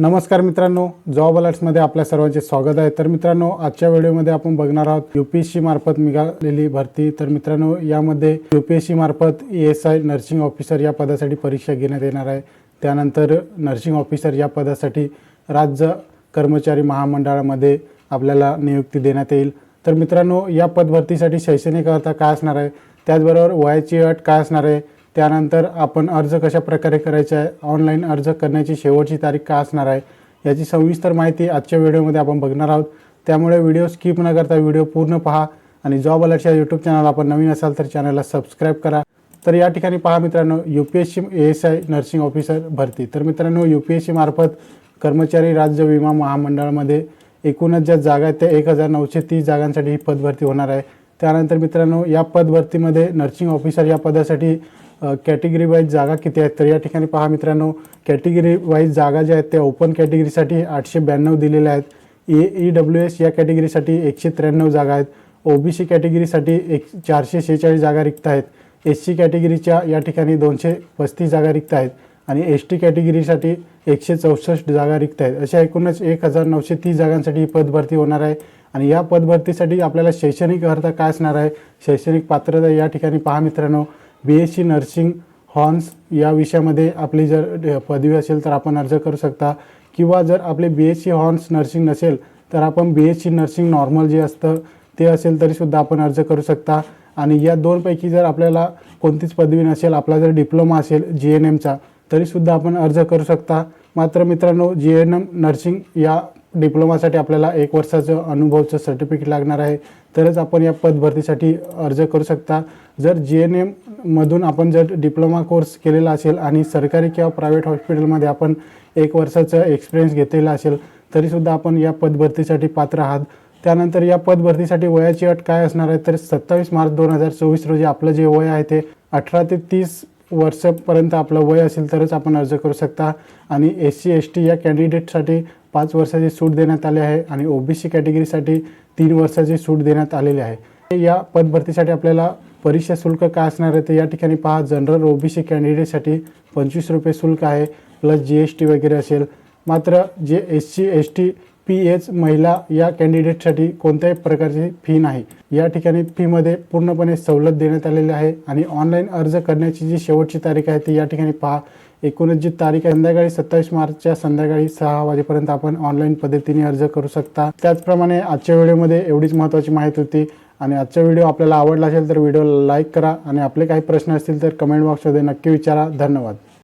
नमस्कार मित्रांनो जॉब अलर्ट्समध्ये आपल्या सर्वांचे स्वागत आहे. तर मित्रांनो आजच्या व्हिडिओमध्ये आपण बघणार आहोत यू पी एस सी मार्फत निघालेली भरती. तर मित्रांनो यामध्ये यू पी एस सी मार्फत E S I nursing officer या पदासाठी परीक्षा घेण्यात येणार आहे. त्यानंतर नर्सिंग ऑफिसर या पदासाठी राज्य कर्मचारी महामंडळामध्ये आपल्याला नियुक्ती देण्यात येईल. तर मित्रांनो या पदभरतीसाठी शैक्षणिक अर्थ काय असणार आहे? त्याचबरोबर वयाची अट काय असणार आहे? त्यानंतर आपण अर्ज कशा प्रकारे करायचा आहे? ऑनलाईन अर्ज करण्याची शेवटची तारीख काय असणार आहे? याची सविस्तर माहिती आजच्या व्हिडिओमध्ये आपण बघणार आहोत. त्यामुळे व्हिडिओ स्किप न करता व्हिडिओ पूर्ण पहा आणि जॉब अलर्टच्या यूट्यूब चॅनल आपण नवीन असाल तर चॅनलला सबस्क्राईब करा. तर या ठिकाणी पहा मित्रांनो U P S C A S I nursing officer भरती. तर मित्रांनो यू पी एस सी मार्फत कर्मचारी राज्य विमा महामंडळामध्ये एकूणच ज्या जागा आहेत त्या एक हजार नऊशे तीस जागांसाठी ही पदभरती होणार आहे. त्यानंतर मित्रांनो या पदभरतीमध्ये नर्सिंग ऑफिसर या पदासाठी कॅटेगरी वाईज जागा किती आहेत? तर या ठिकाणी पहा मित्रांनो कॅटेगरी वाईज जागा ज्या आहेत त्या ओपन कॅटेगरीसाठी आठशे ब्याण्णव दिलेल्या आहेत. ए ई डब्ल्यू एस या कॅटेगरीसाठी एकशे त्र्याण्णव जागा आहेत. ओ बी सी कॅटेगरीसाठी एक चारशे शेहेचाळीस जागा रिक्त आहेत. एस सी कॅटेगरीच्या या ठिकाणी दोनशे पस्तीस जागा रिक्त आहेत. आणि एस टी कॅटेगरीसाठी एकशे चौसष्ट जागा रिक्त आहेत. अशा एकूणच एक हजार नऊशे तीस जागांसाठी ही पदभरती होणार आहे. आणि या पदभरतीसाठी आपल्याला शैक्षणिक अर्हता काय असणार आहे? शैक्षणिक पात्रता या ठिकाणी पहा मित्रांनो. B S C nursing hons या विषयामध्ये आपली जर पदवी असेल तर आपण अर्ज करू शकता. किंवा जर आपले B S C hons nursing नसेल तर आपण B S C nursing normal जे असतं ते असेल तरीसुद्धा आपण अर्ज करू शकता. आणि या दोनपैकी जर आपल्याला कोणतीच पदवी नसेल आपला जर डिप्लोमा असेल जी एन एमचा तरीसुद्धा आपण अर्ज करू शकता. मात्र मित्रांनो जी एन एम नर्सिंग या डिप्लोमासाठी आपल्याला एक वर्षाचं अनुभवचं सर्टिफिकेट लागणार आहे. तरच आपण या पदभरतीसाठी अर्ज करू शकता. जर जी एन एममधून आपण जर डिप्लोमा कोर्स केलेला असेल आणि सरकारी किंवा प्रायव्हेट हॉस्पिटलमध्ये आपण एक वर्षाचं एक्सपिरियन्स घेतलेला असेल तरीसुद्धा आपण या पदभरतीसाठी पात्र आहात. त्यानंतर या पदभरतीसाठी वयाची अट काय असणार आहे? तर सत्तावीस मार्च दोन हजार चोवीस रोजी आपलं जे वय आहे ते अठरा ते तीस वर्षापर्यंत आपलं वय असेल तरच आपण अर्ज करू शकता. आणि एस सी एस टी या कॅन्डिडेटसाठी पाच वर्षाची सूट देण्यात आली आहे आणि ओ बी सी कॅटेगरीसाठी तीन वर्षाची सूट देण्यात आलेली आहे. या पदभरतीसाठी आपल्याला परीक्षा शुल्क काय असणार आहे तर या ठिकाणी पहा. जनरल ओ बी सी कॅन्डिडेटसाठी पंचवीस रुपये शुल्क आहे प्लस जी एस टी वगैरे असेल. मात्र जे S C S T P H महिला या कॅन्डिडेटसाठी कोणत्याही प्रकारची फी नाही. या ठिकाणी फीमध्ये पूर्णपणे सवलत देण्यात आलेली आहे आणि ऑनलाईन अर्ज करण्याची जी शेवटची तारीख आहे ती या ठिकाणी पहा. एकूणच जी तारीख आहे संध्याकाळी सत्तावीस मार्चच्या संध्याकाळी सहा वाजेपर्यंत आपण ऑनलाईन पद्धतीने अर्ज करू शकता. त्याचप्रमाणे आजच्या व्हिडिओमध्ये एवढीच महत्त्वाची माहिती होती आणि आजचा व्हिडिओ आपल्याला आवडला असेल तर व्हिडिओला लाईक करा आणि आपले काही प्रश्न असतील तर कमेंट बॉक्समध्ये नक्की विचारा. धन्यवाद.